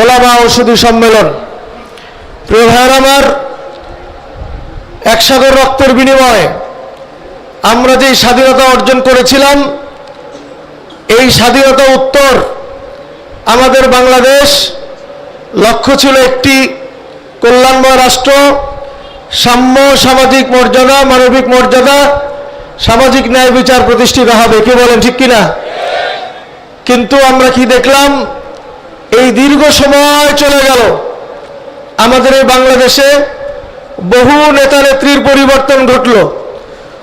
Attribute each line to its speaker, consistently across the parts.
Speaker 1: ওলামা ঔষধি সম্মেলন। প্রিয় ভাইয়ের আমার একসাগর রক্তের বিনিময়ে আমরা যেই স্বাধীনতা অর্জন করেছিলাম, এই স্বাধীনতা উত্তর আমাদের বাংলাদেশ লক্ষ্য ছিল একটি কল্যাণময় রাষ্ট্র, সাম্য সামাজিক মর্যাদা, মানবিক মর্যাদা, সামাজিক ন্যায় বিচার প্রতিষ্ঠিত হবে। কি বলেন, ঠিক কিনা? কিন্তু আমরা কি দেখলাম? এই দীর্ঘ সময় চলে গেল। আমাদের এই বাংলাদেশে বহু নেতা নেত্রীর পরিবর্তন ঘটল।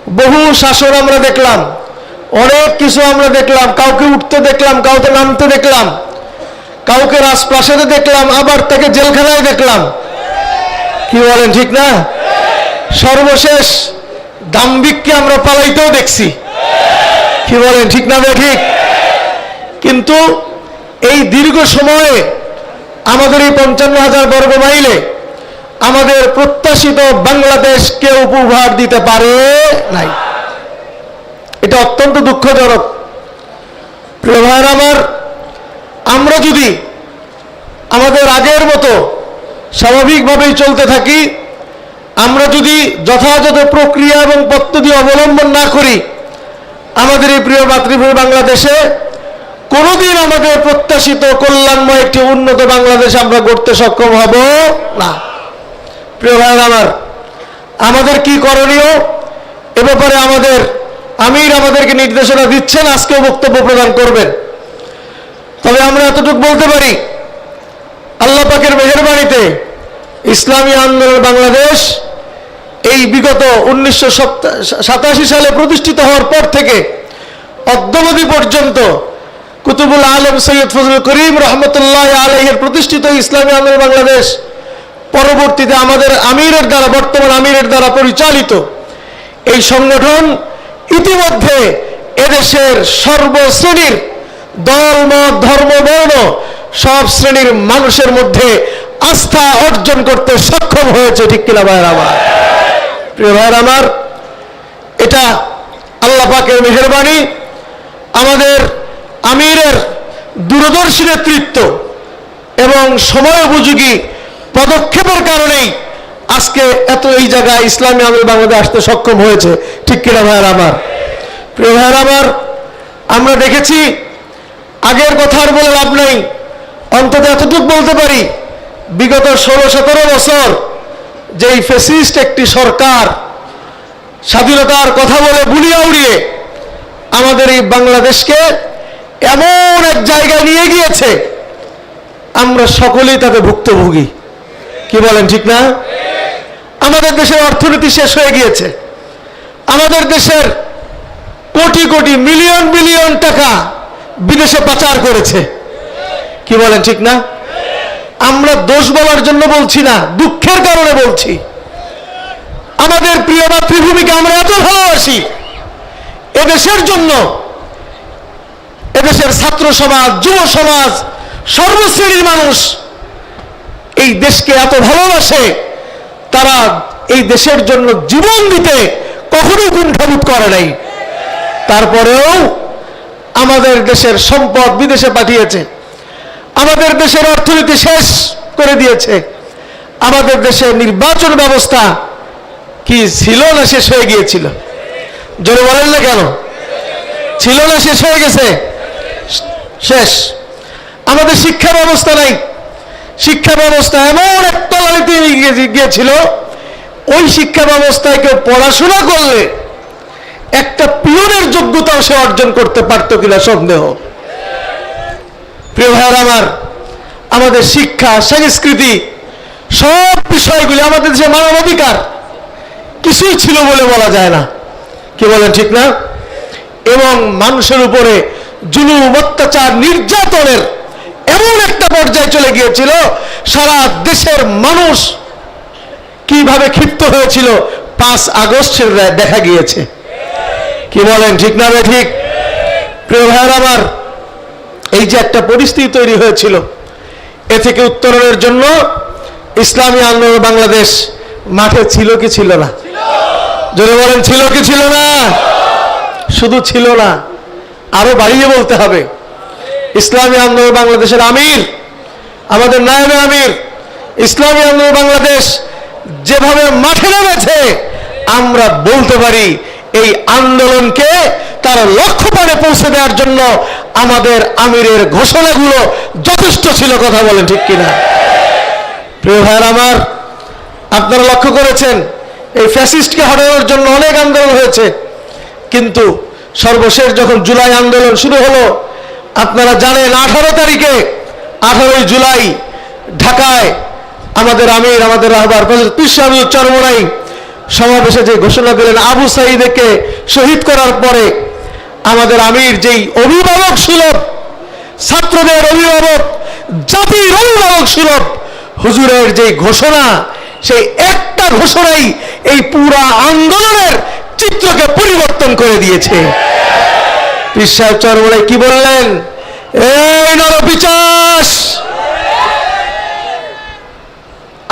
Speaker 1: বহু শাসন আমরা দেখলাম। অনেক কিছু আমরা দেখলাম। কাউকে উঠতে দেখলাম, কাউকে নামতে দেখলাম। কাউকে রাজপ্রাসাদে দেখলাম, আবার তাকে জেলখানায় দেখলাম। কি বলেন, ঠিক না? সর্বশেষ দাম্বিককে আমরা পালাইতেও দেখছি। কি বলেন, ঠিক না ঠিক? কিন্তু এই দীর্ঘ সময়ে আমাদের এই পঞ্চান্ন হাজার বর্গ মাইলে আমাদের প্রত্যাশিত বাংলাদেশ কেউ উপহার দিতে পারে নাই। এটা অত্যন্ত দুঃখজনক। প্রিয় ভাইয়ের আমার, আমরা যদি আমাদের আগের মতো স্বাভাবিকভাবেই চলতে থাকি, আমরা যদি যথাযথ প্রক্রিয়া এবং পদ্ধতি অবলম্বন না করি, আমাদের এই প্রিয় মাতৃভূমি বাংলাদেশে কোনোদিন আমাদের প্রত্যাশিত কল্যাণময় একটি উন্নত বাংলাদেশ আমরা গড়তে সক্ষম হব না। প্রিয় ভাই আমার, আমাদের কি করণীয়? এ ব্যাপারে আমাদের আমির আমাদেরকে নির্দেশনা দিচ্ছেন, আজকেও বক্তব্য প্রদান করবেন। তবে আমরা এতটুকু বলতে পারি, আল্লাহ পাকের মেহরবানিতে ইসলামী আন্দোলন বাংলাদেশ এই বিগত উনিশশো সাতাশি সালে প্রতিষ্ঠিত হওয়ার পর থেকে অদ্যবধি পর্যন্ত কুতুবুল আলম সৈয়দ ফজল করিম রহমতুল্লাহ আলহের প্রতিষ্ঠিত ইসলামী আন্দোলন বাংলাদেশ, পরবর্তীতে আমাদের আমিরের দ্বারা, বর্তমান আমিরের দ্বারা পরিচালিত এই সংগঠন ইতিমধ্যে এদেশের সর্বশ্রেণীর দল, মত, ধর্ম, বর্ণ সব শ্রেণির মানুষের মধ্যে আস্থা অর্জন করতে সক্ষম হয়েছে, ঠিক কিনা ভাইয়ের আমার? প্রিয় ভাইয়ের আমার, এটা আল্লাহ পাকের মেহরবানি। আমাদের আমিরের দূরদর্শী নেতৃত্ব এবং সময় উপযোগী পদক্ষেপের কারণেই আজকে এত এই জায়গায় ইসলামী আমির বাংলাদেশ আসতে সক্ষম হয়েছে। ঠিক কিনা ভাইয়ের আমার? প্রিয় ভাইয়ের আমার, আমরা দেখেছি, আগের কথা আর বলে লাভ নেই। অন্তত এতটুকু বলতে পারি, বিগত ষোলো সতেরো বছর যেই ফেসিস্ট একটি সরকার স্বাধীনতার কথা বলে বুলিয়া উড়িয়ে আমাদের এই বাংলাদেশকে এমন এক জায়গায় নিয়ে গিয়েছে। আমরা সকলেই তাতে ভুক্তভোগী। কি বলেন, ঠিক না? আমাদের দেশের অর্থনীতি শেষ হয়ে গিয়েছে। আমাদের দেশের কোটি কোটি, মিলিয়ন মিলিয়ন টাকা বিদেশে পাচার করেছে। কি বলেন, ঠিক না? আমরা দোষ বলার জন্য বলছি না, দুঃখের কারণে বলছি। আমাদের প্রিয় মাতৃভূমিকে আমরা এত ভালোবাসি। এদেশের জন্য এদেশের ছাত্র সমাজ, যুব সমাজ, সর্বশ্রেণীর মানুষ এই দেশকে এত ভালোবাসে, তারা এই দেশের জন্য জীবন দিতে কখনোই কুণ্ঠাবোধ করে নাই। তারপরেও আমাদের দেশের সম্পদ বিদেশে পাঠিয়েছে, আমাদের দেশের অর্থনীতি শেষ করে দিয়েছে, আমাদের দেশের নির্বাচন ব্যবস্থা কি ছিল না শেষ হয়ে গিয়েছিল? জোরে বলেন না কেন? ছিল না, শেষ হয়ে গেছে। শেষ। আমাদের শিক্ষা ব্যবস্থা নাই। শিক্ষা ব্যবস্থা এমন এক তলানিতে গিয়েছিল, ওই শিক্ষা ব্যবস্থায় কেউ পড়াশোনা করলে একটা পিয়নের যোগ্যতাও সে অর্জন করতে পারতো কিনা সন্দেহ। প্রিয় ভাইয়ার আমার, আমাদের শিক্ষা, সংস্কৃতি সব বিষয়গুলি আমাদের যে মানবাধিকার কিছুই ছিল বলে বলা যায় না। কি বলেন ঠিক না? এবং মানুষের উপরে জুলুম, অত্যাচার, নির্যাতনের এমন একটা পর্যায়ে চলে গিয়েছিল, সারা দেশের মানুষ কীভাবে ক্ষিপ্ত হয়েছিল, পাঁচ আগস্টের দেখা গিয়েছে। কি বলেন, ঠিক না ঠিক? প্রিয় ভাইয়ের আমার, এই যে একটা পরিস্থিতি তৈরি হয়েছিল, এ থেকে উত্তরণের জন্য ইসলামী আন্দোলন বাংলাদেশ মাঠে ছিল কি ছিল না? জোরে বলেন, ছিল কি ছিল না? শুধু ছিল না। আরও বাড়িয়ে বলতে হবে। ইসলামী আন্দোলন বাংলাদেশের আমির, আমাদের নায়েবে আমির, ইসলামী আন্দোলন বাংলাদেশ যেভাবে মাঠে নেমেছে, আমরা বলতে পারি এই আন্দোলনকে তার লক্ষ্যপানে পৌঁছে দেওয়ার জন্য আমাদের আমিরের ঘোষণাগুলো যথেষ্ট ছিল কথা বলেন ঠিক কিনা। প্রিয় ভাইয়ের আমার, আপনারা লক্ষ্য করেছেন, এই ফ্যাসিস্টকে হটানোর জন্য অনেক আন্দোলন হয়েছে, কিন্তু সর্বশেষ যখন জুলাই আন্দোলন শুরু হলো, আপনারা জানেন আঠারো তারিখে, আঠারোই জুলাই ঢাকায় আমাদের আমির, আমাদের রাহবার পিসানুল চরমরাই সমাবেশে যে ঘোষণা দিলেন, আবু সাইদকে শহীদ করার পরে আমাদের আমির যেই অভিভাবক সুলভ, ছাত্রদের অভিভাবক, জাতির অভিভাবক সুলভ, হুজুরের যে ঘোষণা, সেই একটা ঘোষণাই এই পুরা আন্দোলনের চিত্রকে পরিবর্তন করে দিয়েছে। পীর সাহেব কি বললেন? এই নরপিচাস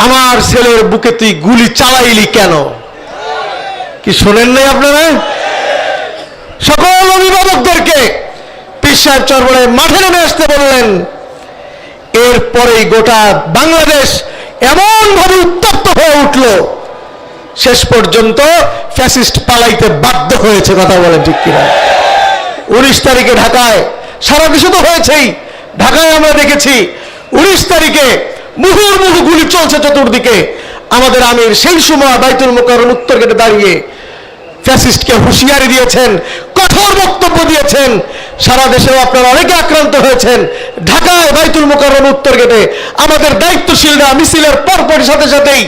Speaker 1: আমার ছেলের বুকে তুই গুলি চালাইলি কেন? কি শোনেন নাই আপনারা? সকল অভিভাবকদেরকে পীর সাহেব মাঠে নেমে আসতে বললেন। এরপরেই গোটা বাংলাদেশ এমন ভাবে উত্তপ্ত হয়ে উঠল। শেষ পর্যন্ত ফ্যাসিস্ট পালাইতে বাধ্য হয়েছে, কথা বলেন ঠিক কিনা। উনিশ তারিখে ঢাকায়, সারা দেশে তো হয়েছেই, ঢাকায় আমরা দেখেছি, উনিশ তারিখে মুহুর মুহু গুলি চলছে চতুর্দিকে। আমাদের আমির সেই সময় বাইতুল মোকার উত্তর গেটে দাঁড়িয়ে ফ্যাসিস্টকে হুঁশিয়ারি দিয়েছেন, কঠোর বক্তব্য দিয়েছেন। সারা দেশেও আপনারা অনেকে আক্রান্ত হয়েছেন। ঢাকায় বাইতুল মোকাররম উত্তর গেটে আমাদের দায়িত্বশীলরা মিছিলের পরপর সাথে সাথেই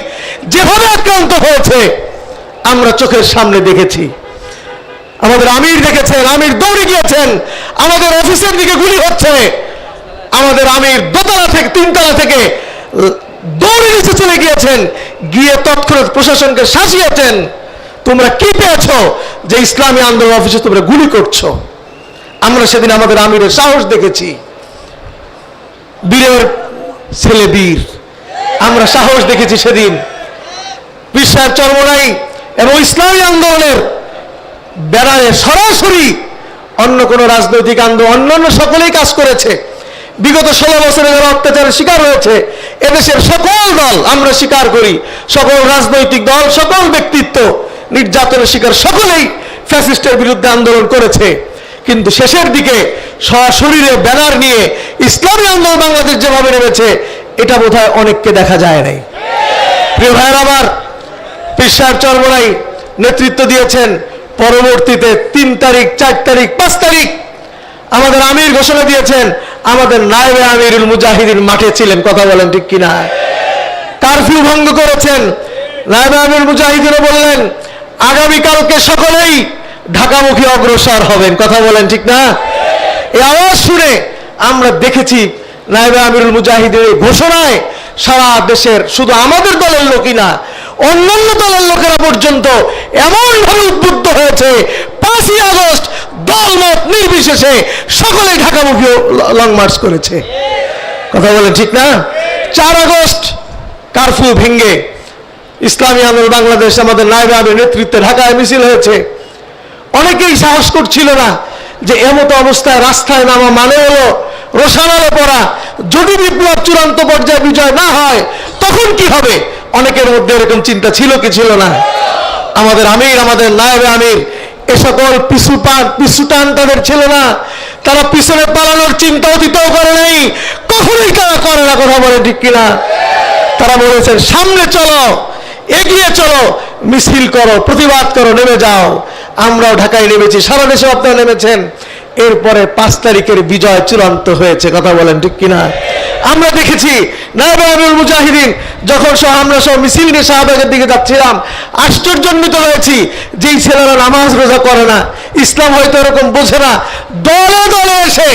Speaker 1: যেভাবে আক্রান্ত হয়েছে, আমরা চোখের সামনে দেখেছি। আমাদের আমির দেখেছেন, আমির দৌড়ে গিয়েছেন, আমাদের অফিসের দিকে গুলি হচ্ছে। আমাদের আমির দোতলা থেকে, তিনতলা থেকে দৌড়ে নিচে চলে গিয়েছেন। গিয়ে তৎক্ষণাৎ প্রশাসনকে শাসিয়েছেন তোমরা কি পেয়েছ যে ইসলামী আন্দোলন অফিসে তোমরা গুলি করছ? আমরা সেদিন আমাদের আমিরের সাহস দেখেছি। বীরের ছেলে বীর। আমরা সাহস দেখেছি সেদিন। বিশ্বাস চরমনাই এবং ইসলামী আন্দোলনের বেড়ায় সরাসরি অন্য কোনো রাজনৈতিক আন্দোলন, অন্যান্য সকলেই কাজ করেছে। বিগত ষোলো বছরে যারা অত্যাচারের শিকার হয়েছে, এদেশের সকল দল আমরা স্বীকার করি। সকল রাজনৈতিক দল, সকল ব্যক্তিত্ব নির্যাতনের শিকার সকলেই ফ্যাসিস্টের বিরুদ্ধে আন্দোলন করেছে। কিন্তু শেষের দিকে সশরীরে ব্যানার নিয়ে ইসলামী আন্দোলন বাংলাদেশ যেভাবে নেমেছে, এটা বোধহয় অনেককে দেখা যায় নাই। প্রিয় ভাইয়ের আমার পিসার চরমরাই নেতৃত্ব দিয়েছেন পরবর্তীতে তিন তারিখ, চার তারিখ, পাঁচ তারিখ। আমাদের আমির ঘোষণা দিয়েছেন, আমাদের নায়েবে আমিরুল মুজাহিদিন মাঠে ছিলেন, কথা বলেন ঠিক কিনা। কারফিউ ভঙ্গ করেছেন, নায়েবে আমিরুল মুজাহিদিনও বললেন আগামীকালকে সকলেই ঢাকামুখী অগ্রসর হবেন। কথা বলেন ঠিক না? এই আওয়াজ শুনে আমরা দেখেছি নায়েবে আমিরুল মুজাহিদের ঘোষণায় সারা দেশের শুধু আমাদের দলের লোকই না, অন্যান্য দলের লোকেরা পর্যন্ত এমনভাবে উদ্বুদ্ধ হয়েছে, পাঁচই আগস্ট দলমত নির্বিশেষে সকলে ঢাকামুখী লং মার্চ করেছে। কথা বলেন ঠিক না? চার আগস্ট কারফিউ ভেঙ্গে ইসলামী আন্দোলন বাংলাদেশ আমাদের নায়েবে আমির নেতৃত্বে ঢাকায় মিছিল হয়েছে। অনেকেই সাহস করছিল না যে এমতো অবস্থায় রাস্তায় নামা মানে হলো রোশানালে পড়া, যদি বিপ্লব চূড়ান্ত পর্যায়ে বিজয় না হয়, তখন কি হবে? অনেকের মধ্যে এরকম চিন্তা ছিল কি ছিল না। আমাদের আমির, আমাদের নায়েবে আমির, এ সকল পিছু পান, পিছু টান তাদের ছিল না। তারা পিছনে পালানোর চিন্তা অতীতও করে নাই। কখনোই তারা করে না, কথা বলে ঠিক কিনা। তারা বলেছেন, সামনে চলো। এগিয়ে চলো, মিছিল করো, প্রতিবাদ করো, নেমে যাও। আমরাও ঢাকায় নেমেছি, সারা দেশে আপনারা নেমেছেন। এরপরে পাঁচ তারিখের বিজয় চূড়ান্ত হয়েছে, কথা বলেন ঠিক কিনা? আমরা দেখেছি নায়ব আমিরুল মুজাহিদিন, যখন সহ আমরা সব মিছিল নিয়ে শাহবাগের দিকে যাচ্ছিলাম আশ্চর্যান্বিত হয়েছি যেই ছেলেরা নামাজ রোজা করে না। ইসলাম হয়তো এরকম বোঝে না। দলে দলে এসে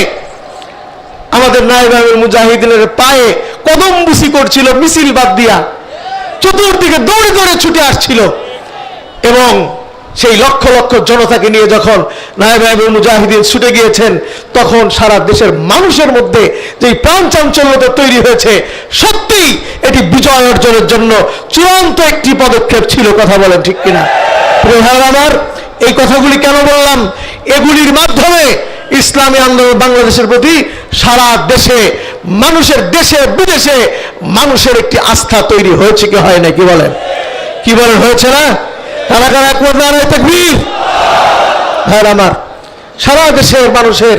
Speaker 1: আমাদের নায়েব আমির মুজাহিদিনের পায়ে কদম বুসি করছিল, মিছিল বাদ দিয়া। চতুর্দিকে দৌড়ে দৌড়ে ছুটে আসছিল। এবং সেই লক্ষ লক্ষ জনতাকে নিয়ে যখন নায়েব মুজাহিদিন ছুটে গিয়েছেন, তখন সারা দেশের মানুষের মধ্যে যে প্রাণ চাঞ্চল্যতা তৈরি হয়েছে সত্যি এটি বিজয় অর্জনের জন্য চূড়ান্ত একটি পদক্ষেপ ছিল, কথা বলেন ঠিক কিনা? ভাইয়েরা আমার, এই কথাগুলি কেন বললাম? এগুলির মাধ্যমে ইসলামী আন্দোলন বাংলাদেশের প্রতি সারা দেশে, মানুষের দেশে, বিদেশে মানুষের একটি আস্থা তৈরি হয়েছে কি হয় না, কি বলেন? কি বলেন, হয়েছে না? তারা কারা একমত নারায় তাকবীর? ভাইয়ের আমার, সারা দেশের মানুষের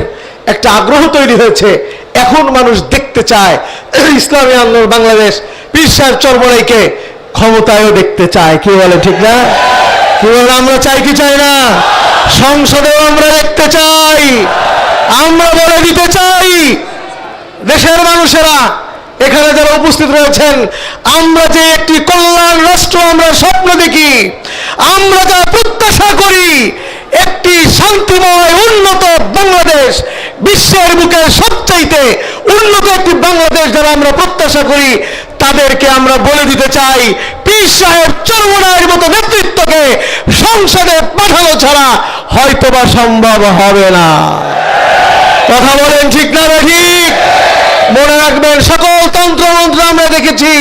Speaker 1: একটা আগ্রহ তৈরি হয়েছে। এখন মানুষ দেখতে চায়, ইসলামী আন্দোলন বাংলাদেশ পীর সাহেব চরমরাইকে ক্ষমতায়ও দেখতে চায়। কি বলে ঠিক না? কি বলে আমরা চাই কি চাই না? সংসদেও আমরা দেখতে চাই। আমরা বলে দিতে চাই, দেশের মানুষেরা, এখানে যারা উপস্থিত রয়েছেন, আমরা যে একটি কল্যাণ রাষ্ট্র, আমরা স্বপ্ন দেখি, আমরা যা প্রত্যাশা করি, একটি শান্তিময়, উন্নত বাংলাদেশ, বিশ্বের বুকে সবচাইতে উন্নত একটি বাংলাদেশ যারা আমরা প্রত্যাশা করি তাদেরকে আমরা বলে দিতে চাই, পীর সাহেব চরমনায়ের মতো নেতৃত্বকে সংসদে পাঠানো ছাড়া হয়তোবা সম্ভব হবে না। কথা বলেন ঠিক না ঠিক? মনে রাখবেন, সকল তন্ত্রমন্ত্র আমরা দেখেছি,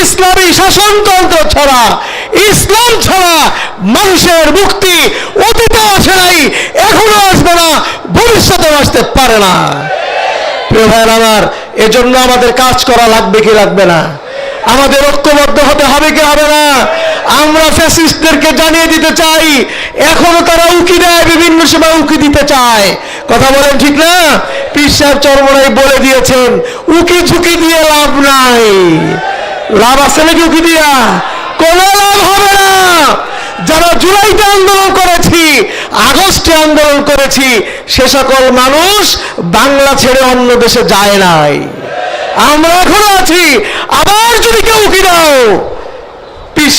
Speaker 1: ইসলামী শাসনতন্ত্র ছাড়া, ইসলাম ছাড়া মানুষের মুক্তি, অতীতে আসে নাই, এখনও আসবে না, ভবিষ্যতেও আসতে পারে না। প্রিয় ভাইয়ের আমার এজন্য আমাদের কাজ করা লাগবে কি লাগবে না? আমাদের ঐক্যবদ্ধ হতে হবে কি হবে না? আমরা ফ্যাসিস্টদেরকে জানিয়ে দিতে চাই, এখনও তারা উকি দেয়, বিভিন্ন সময় উকি দিতে চায়। কথা বলেন ঠিক না? পীর সাহেব চরমরাই বলে দিয়েছেন, উকি ঝুঁকি দিয়ে লাভ নাই। লাভ আছে নাকি উকি দিয়া? কোনো লাভ হবে না। যারা জুলাইতে আন্দোলন করেছি আগস্টে আন্দোলন করেছি, সে সকল মানুষ বাংলা ছেড়ে অন্য দেশে যায় নাই। আমরা এখনও আছি, আবার যদি কেউ কি দাও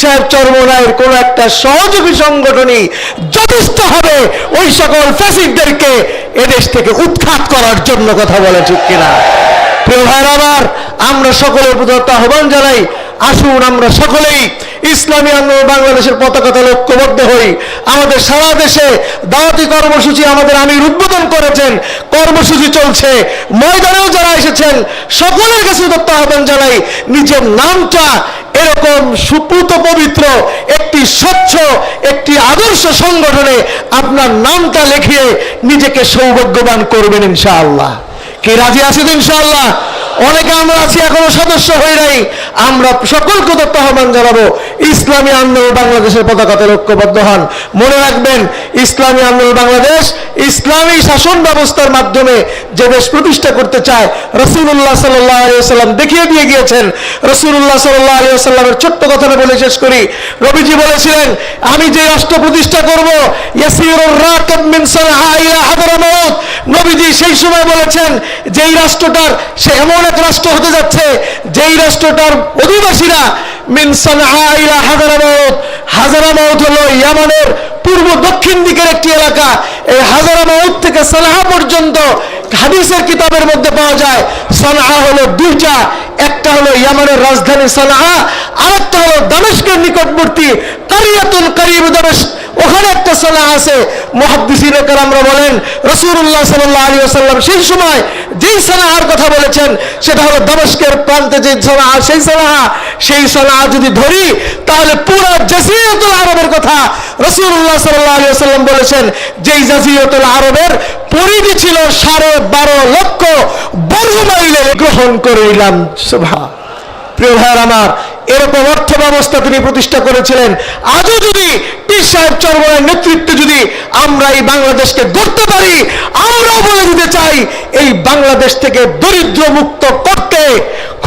Speaker 1: সাহেব চর্মরায়ের কোন একটা সহযোগী সংগঠনই যথেষ্ট হবে ওই সকল ফ্যাসিডদেরকে এদেশ থেকে উৎখাত করার জন্য কথা বলে, ঠিক কিনা? প্রিয় ভাইয়ের, আবার আমরা সকলের একটা আহ্বান জানাই, আসুন আমরা সকলেই ইসলামী আন্দোলন বাংলাদেশের পতাকা তলে ঐক্যবদ্ধ হই। আমাদের সারা দেশে দাওয়াতি কর্মসূচি আমাদের আমির উদ্বোধন করেছেন। কর্মসূচি চলছে। ময়দানেও যারা এসেছেন, সকলের কাছে আহ্বান জানাই, নিজের নামটা এরকম সুপুত পবিত্র, একটি স্বচ্ছ, একটি আদর্শ সংগঠনে আপনার নামটা লিখিয়ে নিজেকে সৌভাগ্যবান করবেন ইনশাআল্লাহ। কি রাজি আছেন ইনশাআল্লাহ? অনেকে আমরা আছি এখনও সদস্য হয়ে নাই। আমরা সকলকে দত্ত আহ্বান জানাব, ইসলামী আন্দোলন বাংলাদেশের পতাকাতে ঐক্যবদ্ধ হন। মনে রাখবেন, ইসলামী আন্দোলন বাংলাদেশ, ইসলামী শাসন ব্যবস্থার মাধ্যমে যে দেশ প্রতিষ্ঠা করতে চায় রসুল্লাহ সাল্লাম দেখিয়ে দিয়ে গিয়েছেন। রসুল্লাহ সাল্লাহ সাল্লামের ছোট্ট কথাটা বলে শেষ করি। রবিজি বলেছিলেন, আমি যে রাষ্ট্র প্রতিষ্ঠা করব নবীজি সেই সময় বলেছেন, যেই রাষ্ট্রটার সে এমন এক রাষ্ট্র হতে যাচ্ছে। যেই রাষ্ট্রটার অধিবাসীরা মিন সানআ ইলা হাদরামাউত হলো ইয়ামানের পূর্ব দক্ষিণ দিকের একটি এলাকা। এই হাজারামাউত থেকে সানহা পর্যন্ত হাদিসের কিতাবের মধ্যে পাওয়া যায় সানহা হলো দুইটা। একটা হলো ইয়ামানের রাজধানী সানহা আরেকটা হলো দামেস্কের নিকটবর্তী কারিয়াতুল কারিব দামেস্ক। ওখানে একটা সানা আছে। মহাদ্দিসিন আমরা বলেন রসুল্লাহ সাল্লাহ আলী আসাল্লাম সেই সময় যেই সালাহার কথা বলেছেন, সেটা হলো দামেস্কের প্রান্তে যে সানাহা সেই সালাহা, সেই সানাহা যদি ধরি, তাহলে পুরো জাসিয়াতুল আরবের কথা রসুল্লাহ সাল্লাহ আলী আসাল্লাম বলেছেন। যেই জাসিয়াতুল আরবের পরিধি ছিল সাড়ে বারো লক্ষ বর্গ মাইলে গ্রহণ করিলাম। সুভা প্রিয় ভাইয়ের আমার এরকম অর্থ ব্যবস্থা তিনি প্রতিষ্ঠা করেছিলেন। আজও যদি পীর সাহেব চরমনের নেতৃত্বে যদি আমরা এই বাংলাদেশকে গড়তে পারি, আমরাও বলে দিতে চাই, এই বাংলাদেশ থেকে দরিদ্র মুক্ত করতে